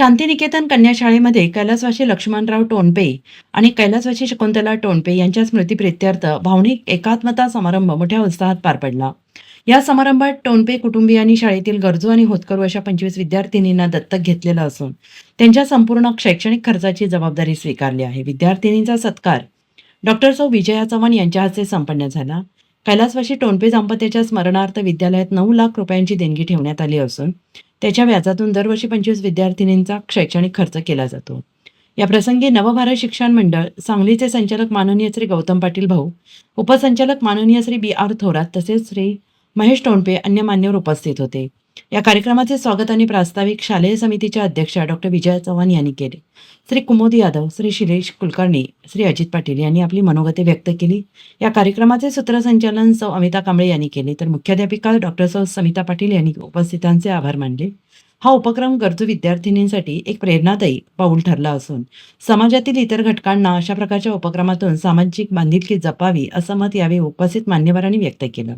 शांतिनिकेतन कन्या शाळेमध्ये कैलासवासी लक्ष्मणराव टोणपे आणि कैलासवासी शकुंतला टोणपे यांच्या स्मृतीप्रित्यर्थ भावनिक एकात्मता समारंभ मोठ्या उत्साहात पार पडला. या समारंभात टोणपे कुटुंबियांनी शाळेतील गरजू आणि होतकरू अशा पंचवीस विद्यार्थिनींना दत्तक घेतलेलं असून त्यांच्या संपूर्ण शैक्षणिक खर्चाची जबाबदारी स्वीकारली आहे. विद्यार्थिनींचा सत्कार डॉक्टर सौ. विजया चव्हाण यांच्या हस्ते संपन्न झाला. कैलासवासी टोणपे दाम्पत्याच्या स्मरणार्थ विद्यालयात नऊ लाख रुपयांची देणगी ठेवण्यात आली असून त्याच्या व्याजातून दरवर्षी पंचवीस विद्यार्थिनींचा शैक्षणिक खर्च केला जातो. या प्रसंगी नवभारत शिक्षण मंडळ सांगलीचे संचालक माननीय श्री गौतम पाटील भाऊ उपसंचालक माननीय श्री बी आर थोरात तसेच श्री महेश टोणपे अन्य मान्यवर उपस्थित होते. या कार्यक्रमाचे स्वागत आणि प्रास्ताविक शालेय समितीच्या अध्यक्षा डॉक्टर विजया चव्हाण यांनी केले. श्री कुमोद यादव श्री शिलेश कुलकर्णी श्री अजित पाटील यांनी आपली मनोगते व्यक्त केली. या कार्यक्रमाचे सूत्रसंचालन सौ अमिता कांबळे यांनी केले. तर मुख्याध्यापिका डॉक्टर सौ समिता पाटील यांनी उपस्थितांचे आभार मानले. हा उपक्रम गरजू विद्यार्थिनींसाठी एक प्रेरणादायी पाऊल ठरला असून समाजातील इतर घटकांना अशा प्रकारच्या उपक्रमातून सामाजिक बांधिलकी जपावी असं मत यावेळी उपस्थित मान्यवरांनी व्यक्त केलं.